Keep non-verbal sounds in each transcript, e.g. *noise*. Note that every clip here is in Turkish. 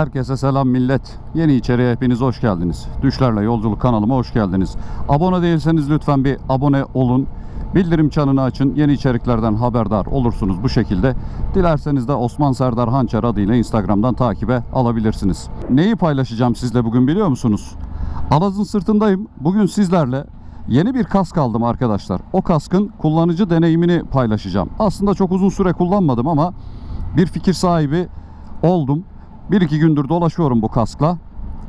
Herkese selam millet. Yeni içeriye hepiniz hoş geldiniz. Düşlerle Yolculuk kanalıma hoş geldiniz. Abone değilseniz lütfen bir abone olun. Bildirim çanını açın. Yeni içeriklerden haberdar olursunuz bu şekilde. Dilerseniz de Osman Serdar Hançer adıyla Instagram'dan takibe alabilirsiniz. Neyi paylaşacağım sizle bugün biliyor musunuz? Alazın sırtındayım. Bugün sizlerle yeni bir kask aldım arkadaşlar. O kaskın kullanıcı deneyimini paylaşacağım. Aslında çok uzun süre kullanmadım ama bir fikir sahibi oldum. Bir iki gündür dolaşıyorum bu kaskla.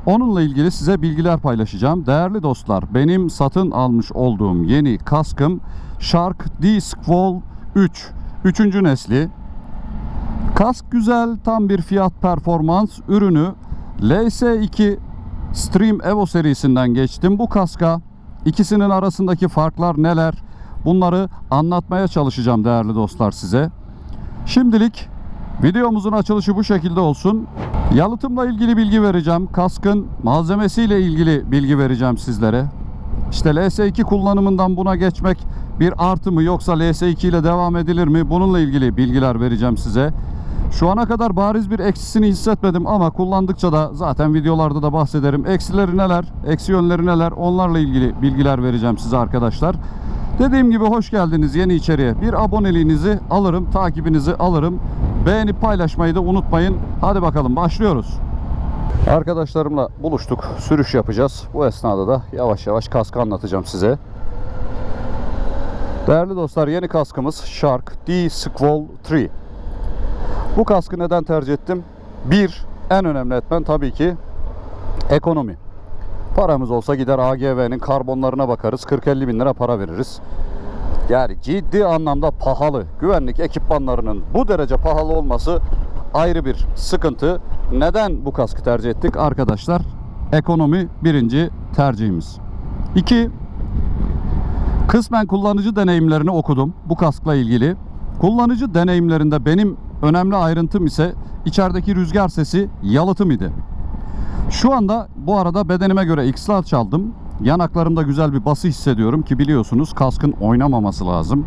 Onunla ilgili size bilgiler paylaşacağım. Değerli dostlar, benim satın almış olduğum yeni kaskım Shark D-Squall 3. Üçüncü nesli. Kask güzel, tam bir fiyat performans ürünü. LS2 Stream Evo serisinden geçtim bu kaska. İkisinin arasındaki farklar neler? Bunları anlatmaya çalışacağım değerli dostlar size. Şimdilik videomuzun açılışı bu şekilde olsun. Yalıtımla ilgili bilgi vereceğim. Kaskın malzemesiyle ilgili bilgi vereceğim sizlere. İşte LS2 kullanımından buna geçmek bir artı mı yoksa LS2 ile devam edilir mi? Bununla ilgili bilgiler vereceğim size. Şu ana kadar bariz bir eksisini hissetmedim ama kullandıkça da zaten videolarda da bahsederim. Eksileri neler, eksi yönleri neler onlarla ilgili bilgiler vereceğim size arkadaşlar. Dediğim gibi hoş geldiniz yeni içeriye. Bir aboneliğinizi alırım, takibinizi alırım. Beğenip paylaşmayı da unutmayın. Hadi bakalım başlıyoruz. Arkadaşlarımla buluştuk. Sürüş yapacağız. Bu esnada da yavaş yavaş kaskı anlatacağım size. Değerli dostlar yeni kaskımız Shark D-Squall 3. Bu kaskı neden tercih ettim? Bir, en önemli etmen tabii ki ekonomi. Paramız olsa gider AGV'nin karbonlarına bakarız. 40-50 bin lira para veririz. Yani ciddi anlamda pahalı. Güvenlik ekipmanlarının bu derece pahalı olması ayrı bir sıkıntı. Neden bu kaskı tercih ettik arkadaşlar? Ekonomi birinci tercihimiz. İki, kısmen kullanıcı deneyimlerini okudum bu kaskla ilgili. Kullanıcı deneyimlerinde benim önemli ayrıntım ise içerideki rüzgar sesi yalıtım idi. Şu anda bu arada bedenime göre X-Large çaldım. Yanaklarımda güzel bir bası hissediyorum ki biliyorsunuz kaskın oynamaması lazım.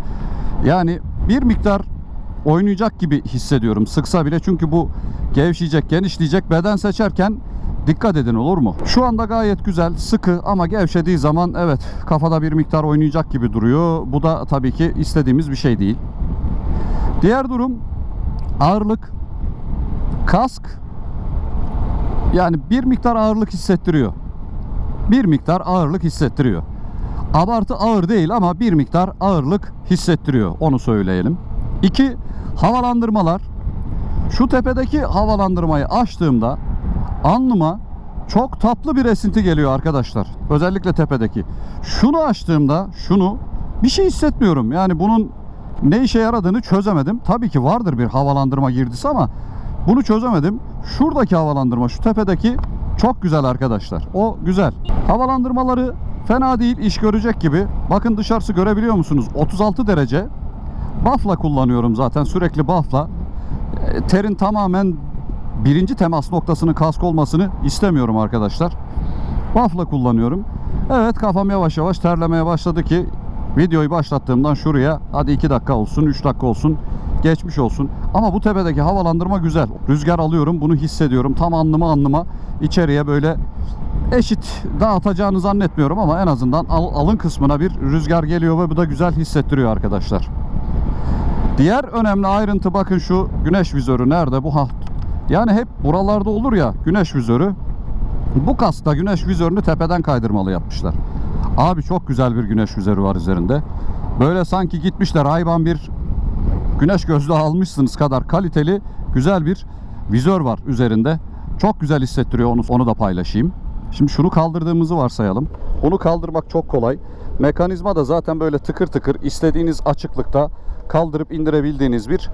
Yani bir miktar oynayacak gibi hissediyorum sıksa bile çünkü bu gevşeyecek, genişleyecek beden seçerken dikkat edin olur mu? Şu anda gayet güzel, sıkı ama gevşediği zaman evet kafada bir miktar oynayacak gibi duruyor. Bu da tabii ki istediğimiz bir şey değil. Diğer durum ağırlık. Kask yani bir miktar ağırlık hissettiriyor. Bir miktar ağırlık hissettiriyor. Abartı ağır değil ama bir miktar ağırlık hissettiriyor. Onu söyleyelim. İki, havalandırmalar. Şu tepedeki havalandırmayı açtığımda alnıma çok tatlı bir esinti geliyor arkadaşlar. Özellikle tepedeki. Şunu açtığımda şunu bir şey hissetmiyorum. Yani bunun ne işe yaradığını çözemedim. Tabii ki vardır bir havalandırma girdisi ama bunu çözemedim. Şuradaki havalandırma, şu tepedeki çok güzel arkadaşlar. O güzel. Havalandırmaları fena değil, iş görecek gibi. Bakın dışarısı görebiliyor musunuz? 36 derece. Buff'la kullanıyorum zaten. Sürekli buff'la. E, Terin tamamen birinci temas noktasının kask olmasını istemiyorum arkadaşlar. Buff'la kullanıyorum. Evet kafam yavaş yavaş terlemeye başladı ki videoyu başlattığımdan şuraya hadi 2 dakika olsun 3 dakika olsun geçmiş olsun. Ama bu tepedeki havalandırma güzel. Rüzgar alıyorum bunu hissediyorum. Tam alnıma alnıma içeriye böyle eşit dağıtacağını zannetmiyorum ama en azından al- alın kısmına bir rüzgar geliyor ve bu da güzel hissettiriyor arkadaşlar. Diğer önemli ayrıntı bakın şu güneş vizörü nerede bu ha yani hep buralarda olur ya güneş vizörü bu kaskta güneş vizörünü tepeden kaydırmalı yapmışlar. Abi çok güzel bir güneş vizörü var üzerinde. Böyle sanki gitmişler hayvan bir güneş gözlüğü almışsınız kadar kaliteli güzel bir vizör var üzerinde. Çok güzel hissettiriyor onu, onu da paylaşayım. Şimdi şunu kaldırdığımızı varsayalım. Bunu kaldırmak çok kolay. Mekanizma da zaten böyle tıkır tıkır istediğiniz açıklıkta kaldırıp indirebildiğiniz bir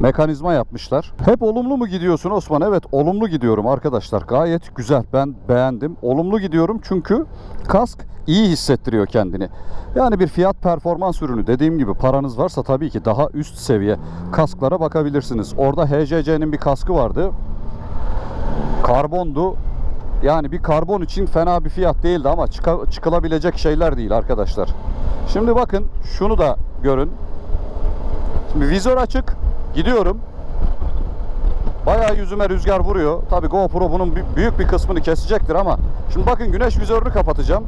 mekanizma yapmışlar. Hep olumlu mu gidiyorsun Osman? Evet olumlu gidiyorum arkadaşlar. Gayet güzel. Ben beğendim. Olumlu gidiyorum çünkü kask iyi hissettiriyor kendini. Yani bir fiyat performans ürünü dediğim gibi paranız varsa tabii ki daha üst seviye kasklara bakabilirsiniz. Orada HCC'nin bir kaskı vardı. Karbondu. Yani bir karbon için fena bir fiyat değildi ama çıkılabilecek şeyler değil arkadaşlar. Şimdi bakın şunu da görün. Şimdi vizör açık. Gidiyorum. Bayağı yüzüme rüzgar vuruyor. Tabii GoPro bunun büyük bir kısmını kesecektir ama şimdi bakın güneş vizörünü kapatacağım.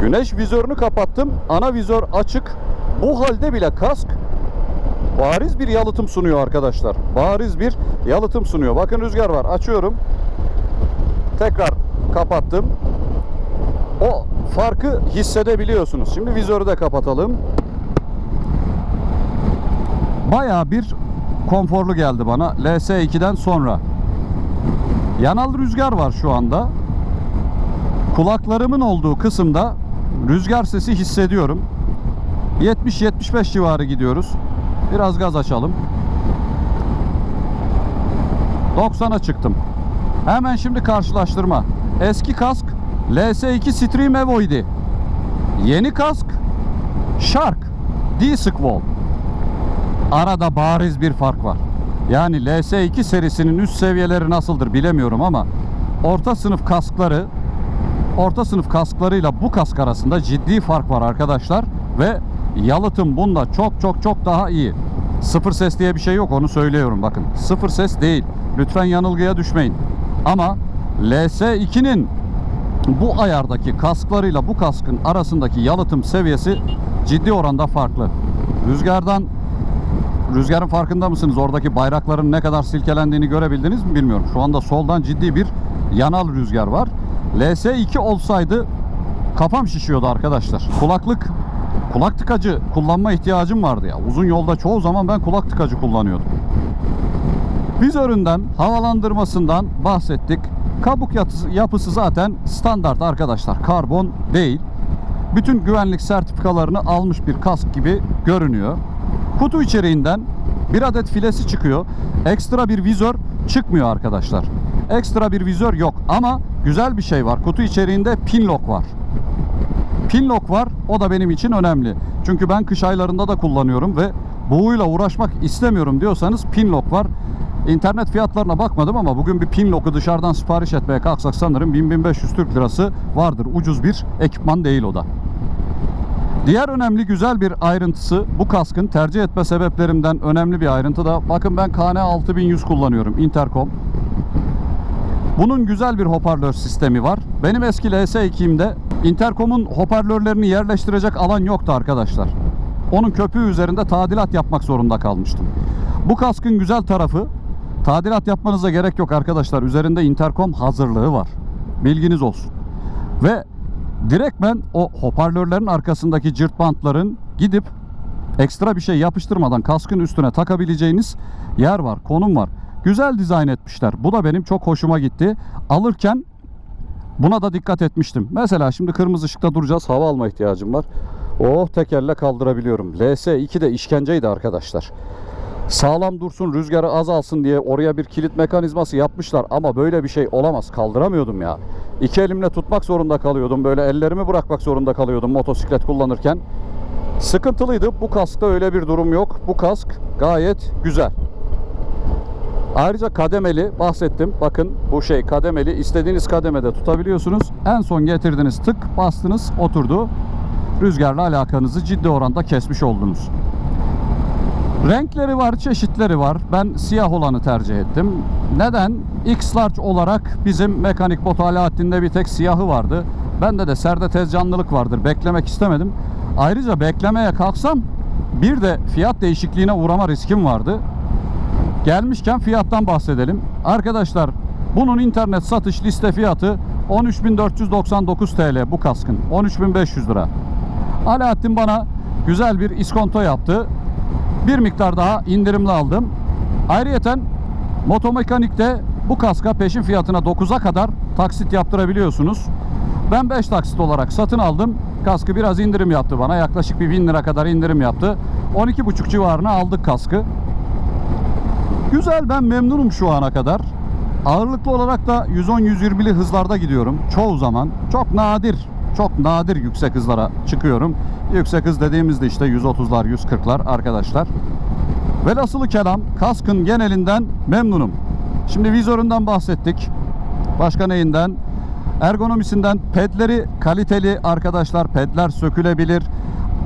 Güneş vizörünü kapattım. Ana vizör açık. Bu halde bile kask bariz bir yalıtım sunuyor arkadaşlar. Bariz bir yalıtım sunuyor. Bakın rüzgar var. Açıyorum. Tekrar kapattım. O farkı hissedebiliyorsunuz. Şimdi vizörü de kapatalım. Bayağı bir konforlu geldi bana LS2'den sonra. Yanal rüzgar var şu anda. Kulaklarımın olduğu kısımda rüzgar sesi hissediyorum. 70-75 civarı gidiyoruz. Biraz gaz açalım. 90'a çıktım. Hemen şimdi karşılaştırma. Eski kask LS2 Stream Evo. Yeni kask Shark D-Squall. Arada bariz bir fark var. Yani LS2 serisinin üst seviyeleri nasıldır bilemiyorum ama orta sınıf kaskları orta sınıf kasklarıyla bu kask arasında ciddi fark var arkadaşlar ve yalıtım bunda çok çok çok daha iyi. Sıfır ses diye bir şey yok onu söylüyorum bakın. Sıfır ses değil. Lütfen yanılgıya düşmeyin. Ama LS2'nin bu ayardaki kasklarıyla bu kaskın arasındaki yalıtım seviyesi ciddi oranda farklı. Rüzgardan Rüzgarın farkında mısınız? Oradaki bayrakların ne kadar silkelendiğini görebildiniz mi bilmiyorum. Şu anda soldan ciddi bir yanal rüzgar var. LS2 olsaydı kafam şişiyordu arkadaşlar. Kulaklık kulak tıkacı kullanma ihtiyacım vardı ya. Uzun yolda çoğu zaman ben kulak tıkacı kullanıyordum. Vizöründen, havalandırmasından bahsettik. Kabuk yapısı zaten standart arkadaşlar. Karbon değil. Bütün güvenlik sertifikalarını almış bir kask gibi görünüyor. Kutu içeriğinden bir adet filesi çıkıyor. Ekstra bir vizör çıkmıyor arkadaşlar. Ekstra bir vizör yok ama güzel bir şey var. Kutu içeriğinde pin lock var. Pin lock var. O da benim için önemli. Çünkü ben kış aylarında da kullanıyorum ve buğuyla uğraşmak istemiyorum diyorsanız pin lock var. İnternet fiyatlarına bakmadım ama bugün bir pin lock'u dışarıdan sipariş etmeye kalksak sanırım 1000-1500 Türk lirası vardır. Ucuz bir ekipman değil o da. Diğer önemli güzel bir ayrıntısı bu kaskın tercih etme sebeplerimden önemli bir ayrıntı da bakın ben KN 6100 kullanıyorum intercom. Bunun güzel bir hoparlör sistemi var. Benim eski LS2'imde intercomun hoparlörlerini yerleştirecek alan yoktu arkadaşlar. Onun köpüğü üzerinde tadilat yapmak zorunda kalmıştım. Bu kaskın güzel tarafı tadilat yapmanıza gerek yok arkadaşlar. Üzerinde intercom hazırlığı var. Bilginiz olsun. Ve direktmen o hoparlörlerin arkasındaki cırt bantların gidip ekstra bir şey yapıştırmadan kaskın üstüne takabileceğiniz yer var, konum var. Güzel dizayn etmişler. Bu da benim çok hoşuma gitti. Alırken buna da dikkat etmiştim. Mesela şimdi kırmızı ışıkta duracağız. Hava alma ihtiyacım var. Oh tekerle kaldırabiliyorum. LS2 de işkenceydi arkadaşlar. Sağlam dursun, rüzgarı azalsın diye oraya bir kilit mekanizması yapmışlar ama böyle bir şey olamaz. Kaldıramıyordum ya. İki elimle tutmak zorunda kalıyordum. Böyle ellerimi bırakmak zorunda kalıyordum motosiklet kullanırken. Sıkıntılıydı. Bu kaskta öyle bir durum yok. Bu kask gayet güzel. Ayrıca kademeli bahsettim. Bakın bu şey kademeli. İstediğiniz kademede tutabiliyorsunuz. En son getirdiniz tık bastınız oturdu. Rüzgarla alakanızı ciddi oranda kesmiş oldunuz. Renkleri var, çeşitleri var. Ben siyah olanı tercih ettim. Neden? X-Large olarak bizim mekanik bot Alaaddin'de bir tek siyahı vardı. Bende de serde tezcanlılık vardır. Beklemek istemedim. Ayrıca beklemeye kalksam bir de fiyat değişikliğine uğrama riskim vardı. Gelmişken fiyattan bahsedelim. Arkadaşlar bunun internet satış liste fiyatı 13.499 TL bu kaskın. 13.500 lira. Alaaddin bana güzel bir iskonto yaptı. Bir miktar daha indirimli aldım. Ayrıyeten Motomekanik'te bu kaska peşin fiyatına 9'a kadar taksit yaptırabiliyorsunuz. Ben 5 taksit olarak satın aldım. Kaskı biraz indirim yaptı bana. Yaklaşık bir 1000 lira kadar indirim yaptı. 12,5 civarına aldık kaskı. Güzel ben memnunum şu ana kadar. Ağırlıklı olarak da 110-120'li hızlarda gidiyorum. Çoğu zaman. Çok nadir, çok nadir yüksek hızlara çıkıyorum. Yüksek hız dediğimizde işte 130'lar, 140'lar arkadaşlar. Velhasılı kelam kaskın genelinden memnunum. Şimdi vizöründen bahsettik. Başka neyinden? Ergonomisinden pedleri kaliteli arkadaşlar. Pedler sökülebilir.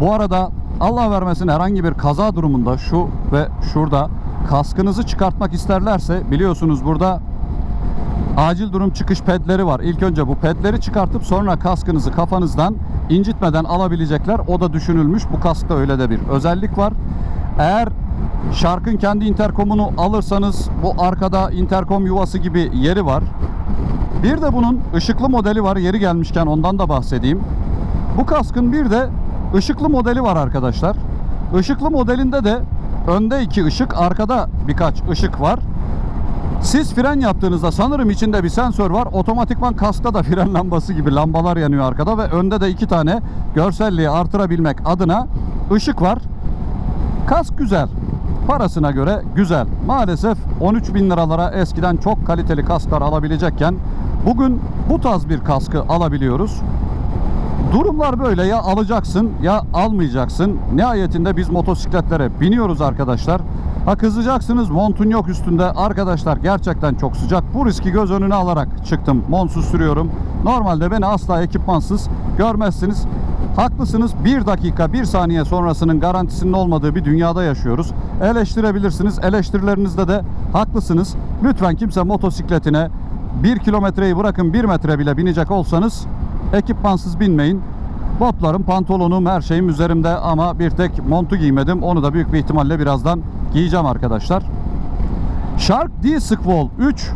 Bu arada Allah vermesin herhangi bir kaza durumunda şu ve şurada kaskınızı çıkartmak isterlerse biliyorsunuz burada acil durum çıkış pedleri var. İlk önce bu pedleri çıkartıp sonra kaskınızı kafanızdan incitmeden alabilecekler. O da düşünülmüş. Bu kaskta öyle de bir özellik var. Eğer Shark'ın kendi interkomunu alırsanız bu arkada interkom yuvası gibi yeri var. Bir de bunun ışıklı modeli var. Yeri gelmişken ondan da bahsedeyim. Bu kaskın bir de ışıklı modeli var arkadaşlar. Işıklı modelinde de önde iki ışık, arkada birkaç ışık var. Siz fren yaptığınızda sanırım içinde bir sensör var. Otomatikman kaskta da fren *laughs* lambası gibi lambalar yanıyor arkada ve önde de iki tane görselliği artırabilmek adına ışık var. Kask güzel. Parasına göre güzel. Maalesef 13 bin liralara eskiden çok kaliteli kasklar alabilecekken bugün bu tarz bir kaskı alabiliyoruz. Durumlar böyle ya alacaksın ya almayacaksın. Nihayetinde biz motosikletlere biniyoruz arkadaşlar. Ha kızacaksınız montun yok üstünde. Arkadaşlar gerçekten çok sıcak. Bu riski göz önüne alarak çıktım. Montsuz sürüyorum. Normalde beni asla ekipmansız görmezsiniz. Haklısınız. Bir dakika, bir saniye sonrasının garantisinin olmadığı bir dünyada yaşıyoruz. Eleştirebilirsiniz. Eleştirilerinizde de haklısınız. Lütfen kimse motosikletine bir kilometreyi bırakın bir metre bile binecek olsanız ekipmansız binmeyin. Botlarım, pantolonum, her şeyim üzerimde ama bir tek montu giymedim. Onu da büyük bir ihtimalle birazdan giyeceğim arkadaşlar. Shark D-Squall 3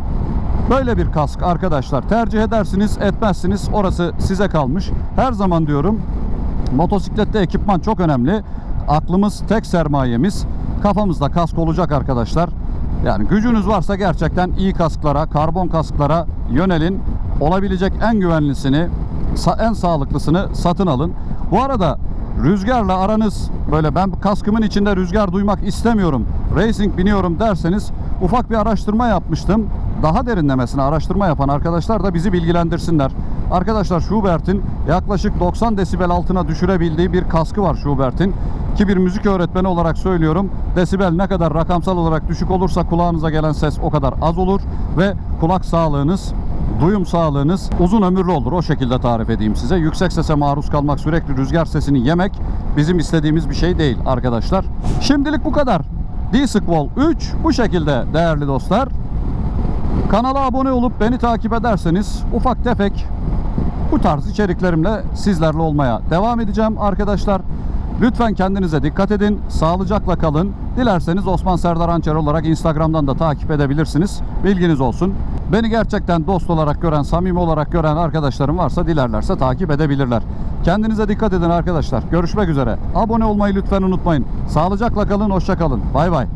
böyle bir kask arkadaşlar. Tercih edersiniz, etmezsiniz. Orası size kalmış. Her zaman diyorum motosiklette ekipman çok önemli. Aklımız tek sermayemiz. Kafamızda kask olacak arkadaşlar. Yani gücünüz varsa gerçekten iyi kasklara, karbon kasklara yönelin. Olabilecek en güvenlisini, en sağlıklısını satın alın. Bu arada rüzgarla aranız böyle ben kaskımın içinde rüzgar duymak istemiyorum. Racing biniyorum derseniz ufak bir araştırma yapmıştım. Daha derinlemesine araştırma yapan arkadaşlar da bizi bilgilendirsinler. Arkadaşlar Schubert'in yaklaşık 90 desibel altına düşürebildiği bir kaskı var Schubert'in. Ki bir müzik öğretmeni olarak söylüyorum. Desibel ne kadar rakamsal olarak düşük olursa kulağınıza gelen ses o kadar az olur ve kulak sağlığınız duyum sağlığınız uzun ömürlü olur. O şekilde tarif edeyim size. Yüksek sese maruz kalmak, sürekli rüzgar sesini yemek bizim istediğimiz bir şey değil arkadaşlar. Şimdilik bu kadar. D-Squall 3 bu şekilde değerli dostlar. Kanala abone olup beni takip ederseniz ufak tefek bu tarz içeriklerimle sizlerle olmaya devam edeceğim arkadaşlar. Lütfen kendinize dikkat edin. Sağlıcakla kalın. Dilerseniz Osman Serdar Ançer olarak Instagram'dan da takip edebilirsiniz. Bilginiz olsun. Beni gerçekten dost olarak gören, samimi olarak gören arkadaşlarım varsa dilerlerse takip edebilirler. Kendinize dikkat edin arkadaşlar. Görüşmek üzere. Abone olmayı lütfen unutmayın. Sağlıcakla kalın, hoşça kalın. Bay bay.